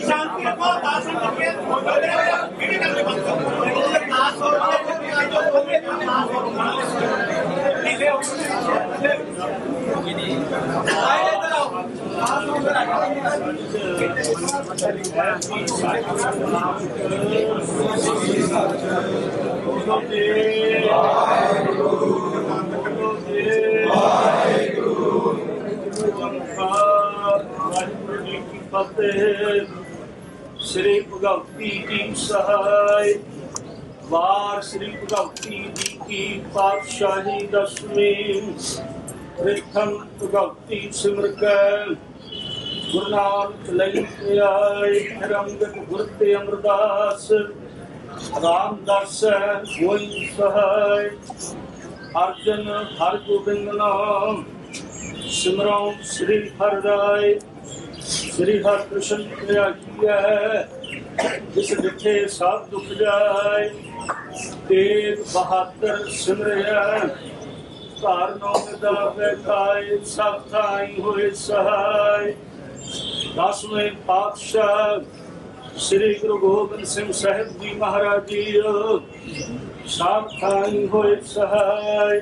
ਸ਼ਾਂਤੀ ਰੱਖੋ ਦਾਸ ਰੱਖਿਆ ਕਿਹੜੀ ਗੱਲ ਬੰਦ ਕਰੋ ਦਾਸ ਹੋ ਰਿਹਾ ਜੋ ਬੰਦੇ ਦਾਸ ਹੋ ਨਹੀਂ ਲੈ ਆਏ ਇਧਰ ਆਓ ਵਾਹਿਗੁਰੂ ਜੀ ਕੀ ਫਤਿਹ ਸ੍ਰੀ ਭਗਵਤੀ ਜੀ ਸਹਾਇ। ਵਾਰ ਸ੍ਰੀ ਭਗਵਤੀ ਜੀ ਕੀ ਪਾਤਸ਼ਾਹੀ ਦਸਵੀਂ। ਪ੍ਰਥਮ ਭਗਵਤੀ ਸਿਮਰ ਕੈ। ਗੁਰੂ ਨਾਨਕ ਲਈ ਆਏ ਰੰਗਤ ਗੁਰ ਤੇ ਅਮਰਦਾਸ ਰਾਮਦਾਸ ਹੋਈ ਸਹਾਇ। ਅਰਜਨ ਹਰ ਗੋਬਿੰਦ ਨਾਮ। ਸਿਮਰੋ ਸ੍ਰੀ ਹਰਿ ਰਾਏ। ਸ੍ਰੀ ਹਰਿ ਕ੍ਰਿਸ਼ਨ ਪਿਆਈਐ ਜਿਸ ਜਿਥੇ ਸਭ ਦੁਖ ਜਾਏ। ਤੇਗ ਬਹਾਦਰ ਸਿਮਰਿਆ, ਘਰ ਨੋ ਦਾ ਵੇਖਾਏ ਸਭ ਥਾਈ ਹੋਏ ਸਹਾਈ ਦਸਵੇਂ ਪਾਤਸ਼ਾਹ ਸ੍ਰੀ ਗੁਰੂ ਗੋਬਿੰਦ ਸਿੰਘ ਸਾਹਿਬ ਜੀ ਮਹਾਰਾਜ ਜੀ, ਸਭ ਥਾਈ ਹੋਏ ਸਹਾਈ